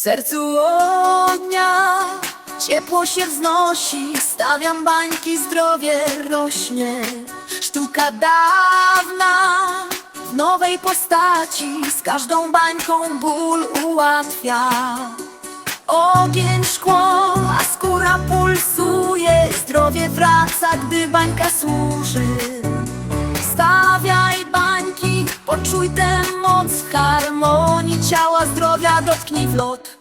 sercu ognia ciepło się wznosi Stawiam bańki, zdrowie rośnie. Sztuka dawna w nowej postaci Z każdą bańką ból ułatwia. Ogień, szkło, a skóra pulsuje Zdrowie wraca, gdy bańka służy. Poczuj tę moc harmonii ciała, zdrowia, dotknij w lot.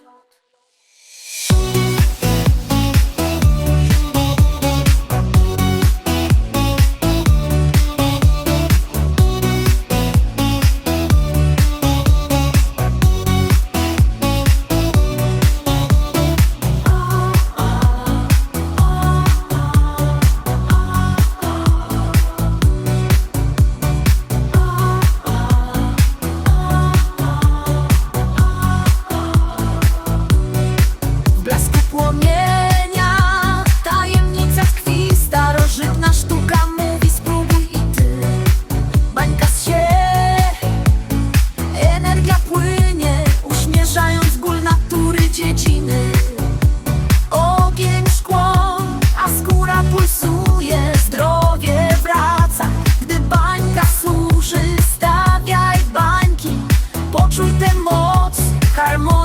time on.